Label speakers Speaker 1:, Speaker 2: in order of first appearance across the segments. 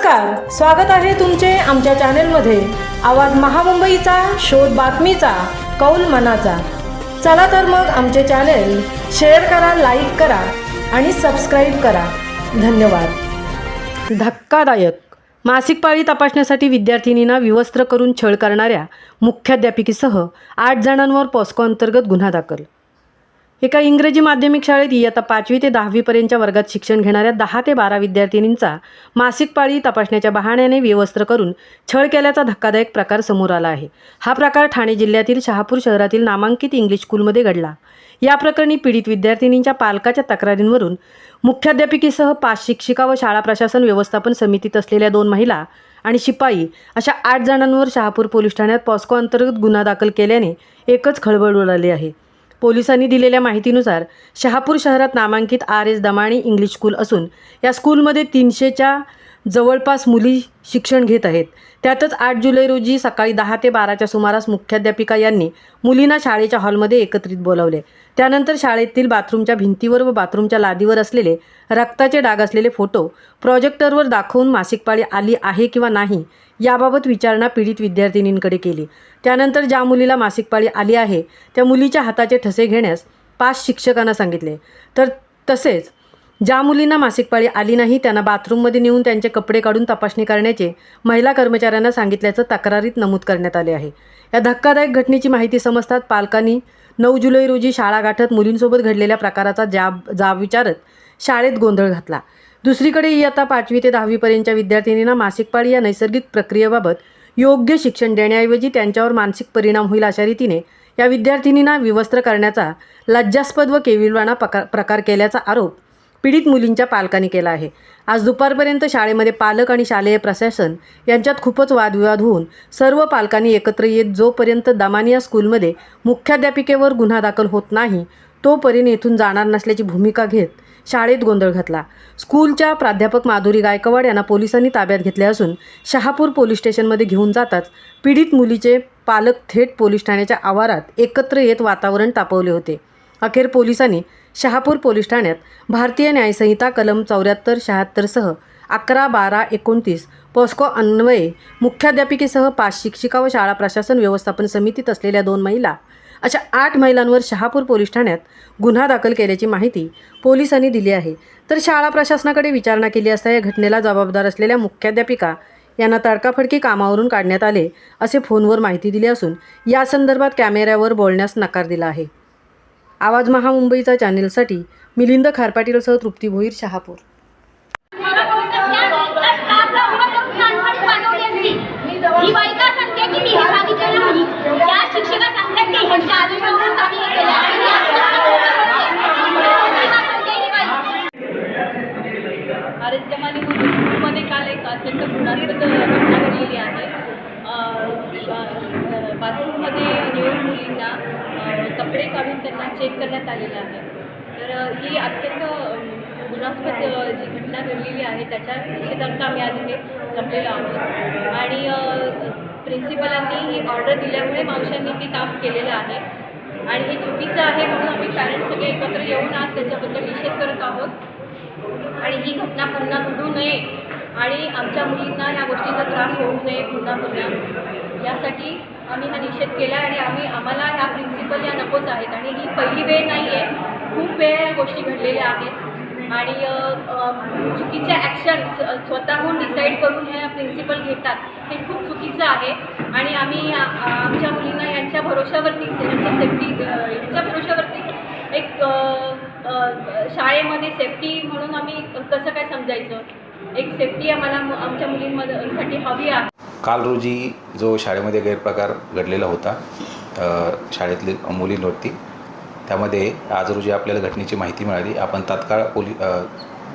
Speaker 1: नमस्कार स्वागत आहे तुमचे आमच्या चॅनेलमध्ये. आवाज महामुंबईचा शोध बातमीचा कौल मनाचा. चला तर मग आमचे चॅनेल शेअर करा लाईक करा आणि सबस्क्राईब करा. धन्यवाद. धक्कादायक. मासिक पाळी तपासण्यासाठी विद्यार्थिनींना विवस्त्र करून छळ करणाऱ्या मुख्याध्यापिकेसह आठ जणांवर पॉस्को अंतर्गत गुन्हा दाखल. एका इंग्रजी माध्यमिक शाळेत इयत्ता पाचवी ते दहावीपर्यंतच्या वर्गात शिक्षण घेणाऱ्या दहा ते बारा विद्यार्थिनींचा मासिक पाळी तपासण्याच्या बहाण्याने विवस्त्र करून छळ केल्याचा धक्कादायक प्रकार समोर आला आहे. हा प्रकार ठाणे जिल्ह्यातील शहापूर शहरातील नामांकित इंग्लिश स्कूलमध्ये घडला. या प्रकरणी पीडित विद्यार्थिनींच्या पालकाच्या तक्रारींवरून मुख्याध्यापिकेसह पाच शिक्षिका व शाळा प्रशासन व्यवस्थापन समितीत असलेल्या दोन महिला आणि शिपाई अशा आठ जणांवर शहापूर पोलीस ठाण्यात पॉस्को अंतर्गत गुन्हा दाखल केल्याने एकच खळबळ उडाली आहे. पोलिसांनी दिलेल्या माहितीनुसार शहापूर शहरात नामांकित R S Damani English school असून या स्कूलमध्ये तीनशेच्या जवळपास मुली शिक्षण घेत आहेत. त्यातच आठ जुलै रोजी सकाळी दहा ते बाराच्या सुमारास मुख्याध्यापिका यांनी मुलींना शाळेच्या हॉलमध्ये एकत्रित बोलावले. त्यानंतर शाळेतील बाथरूमच्या भिंतीवर व बाथरूमच्या लादीवर असलेले रक्ताचे डाग असलेले फोटो प्रोजेक्टरवर दाखवून मासिक पाळी आली आहे किंवा नाही याबाबत विचारणा पीडित विद्यार्थिनींकडे केली. त्यानंतर ज्या मुलीला मासिक पाळी आली आहे त्या मुलीच्या हाताचे ठसे घेण्यास पाच शिक्षकांना सांगितले. तर तसेच ज्या मुलींना मासिक पाळी आली नाही त्यांना बाथरूममध्ये नेऊन त्यांचे कपडे काढून तपासणी करण्याचे महिला कर्मचाऱ्यांना सांगितल्याचं तक्रारीत नमूद करण्यात आले आहे. या धक्कादायक घटनेची माहिती समजतात पालकांनी नऊ जुलै रोजी शाळा गाठत मुलींसोबत घडलेल्या प्रकाराचा जाब जाब विचारत शाळेत गोंधळ घातला. दुसरीकडे इयत्ता पाचवी ते दहावीपर्यंतच्या विद्यार्थिनींना मासिक पाळी या नैसर्गिक प्रक्रियेबाबत योग्य शिक्षण देण्याऐवजी त्यांच्यावर मानसिक परिणाम होईल अशा रीतीने या विद्यार्थिनींना विवस्त्र करण्याचा लज्जास्पद व केविलवाणा प्रकार प्रकार केल्याचा आरोप पीडित मुलींच्या पालकांनी केला आहे. आज दुपारपर्यंत शाळेमध्ये पालक आणि शालेय प्रशासन यांच्यात खूपच वादविवाद होऊन सर्व पालकांनी एकत्र येत जोपर्यंत दमानिया स्कूलमध्ये मुख्याध्यापिकेवर गुन्हा दाखल होत नाही तोपर्यंत येथून जाणार नसल्याची भूमिका घेत शाळेत गोंधळ घातला. स्कूलच्या प्राध्यापक माधुरी गायकवाड यांना पोलिसांनी ताब्यात घेतले असून शहापूर पोलीस स्टेशनमध्ये घेऊन जाताच पीडित मुलीचे पालक थेट पोलीस ठाण्याच्या आवारात एकत्र येत वातावरण तापवले होते. अखेर पोलिसांनी शहापूर पोलीस ठाण्यात भारतीय न्यायसंहिता कलम चौऱ्याहत्तर शहात्तरसह अकरा बारा एकोणतीस पॉस्को अन्वये मुख्याध्यापिकेसह पाच शिक्षिका व शाळा प्रशासन व्यवस्थापन समितीत असलेल्या दोन महिला अशा आठ महिलांवर शहापूर पोलीस ठाण्यात गुन्हा दाखल केल्याची माहिती पोलिसांनी दिली आहे. तर शाळा प्रशासनाकडे विचारणा केली असता या घटनेला जबाबदार असलेल्या मुख्याध्यापिका यांना तडकाफडकी कामावरून काढण्यात आले असे फोनवर माहिती दिली असून या संदर्भात कॅमेऱ्यावर बोलण्यास नकार दिला आहे. आवाज महामुंबईचा चॅनेलसाठी मिलिंद खारपाटीलसह तृप्ती भोईर शहापूर.
Speaker 2: ही सांगते की मी हे सांगितलेलं नाही त्या शिक्षिका सांगतात की ह्यांच्या आदेशावरून आम्ही हे केलं आणि मी आता सांगते ही बाई.
Speaker 3: आरएसएमआनी मध्ये काल एक अत्यंत घृणास्पद घटना घडलेली आहे अं, श- अं, बाथरूममध्ये येऊन मुलींना कपडे काढून त्यांना चेक करण्यात आलेलं आहे. तर ही अत्यंत गुणास्पद जी घटना घडलेली आहे त्याच्या निषेधार्थ आम्ही आज इथे जमलेलो आहोत. आणि प्रिन्सिपलांनी ही ऑर्डर दिल्यामुळे मावशांनी ते काम केलेलं आहे. आणि हे चुकीचं आहे म्हणून आम्ही पॅरेंट्स सगळे एकत्र येऊन आज त्याच्याबद्दल निषेध करत आहोत. आणि ही घटना पुन्हा घडू नये आणि आमच्या मुलींना ह्या गोष्टीचा त्रास होऊ नये पुन्हा पुन्हा. यासाठी आम्ही हा निषेध केला आणि आम्ही आम्हाला ह्या प्रिन्सिपल या नकोच आहेत. आणि ही पहिली वेळ नाही आहे खूप वेळ या गोष्टी घडलेल्या आहेत. आणि चुकीच्या ॲक्शन स्वतःहून डिसाईड करून ह्या प्रिन्सिपल घेतात हे खूप चुकीचं आहे. आणि आम्ही आमच्या मुलींना यांच्या भरोशावरती यांच्या सेफ्टी यांच्या भरोशावरती एक शाळेमध्ये सेफ्टी म्हणून आम्ही कसं काय समजायचं? एक सेफ्टी आम्हाला आमच्या मुलींमध्ये साठी हवी आहे.
Speaker 4: काल रोजी जो शाळेमध्ये गैरप्रकार घडलेला होता शाळेतली मुली मुलींवरती त्यामध्ये आज रोजी आपल्याला घटनेची माहिती मिळाली. आपण तात्काळ पोली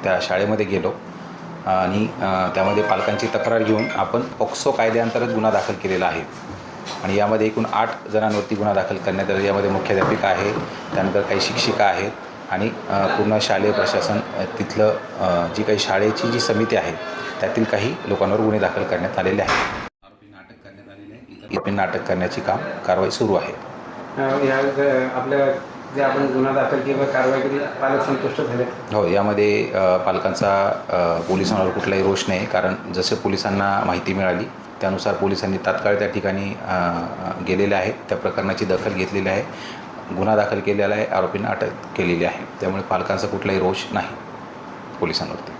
Speaker 4: त्या शाळेमध्ये गेलो आणि त्यामध्ये पालकांची तक्रार घेऊन आपण पॉक्सो कायद्याअंतर्गत गुन्हा दाखल केलेला आहे. आणि यामध्ये एकूण आठ जणांवरती गुन्हा दाखल करण्यात आला. यामध्ये मुख्याध्यापिका आहे त्यानंतर काही शिक्षिका आहेत आणि पूर्ण शालेय प्रशासन तिथलं जी काही शाळेची जी समिती आहे त्यातील काही लोकांवर गुन्हे दाखल करण्यात आलेले आहेत. अटक करण्यात आलेली आहे इतर नाटक करण्याची काम कारवाई सुरू आहे.
Speaker 5: आपल्या जे आपण गुन्हा दाखल किंवा कारवाई केली पालक संतुष्ट झाले?
Speaker 4: हो यामध्ये पालकांचा पोलिसांवर कुठलाही रोष नाही कारण जसे पोलिसांना माहिती मिळाली त्यानुसार पोलिसांनी तात्काळ त्या ठिकाणी गेलेले आहेत त्या प्रकरणाची दखल घेतलेली आहे. गुन्हा दाखल केलेला आहे आरोपींना अटक केलेली आहे. त्यामुळे पालकांचा कुठलाही रोष नाही पोलिसांवरती.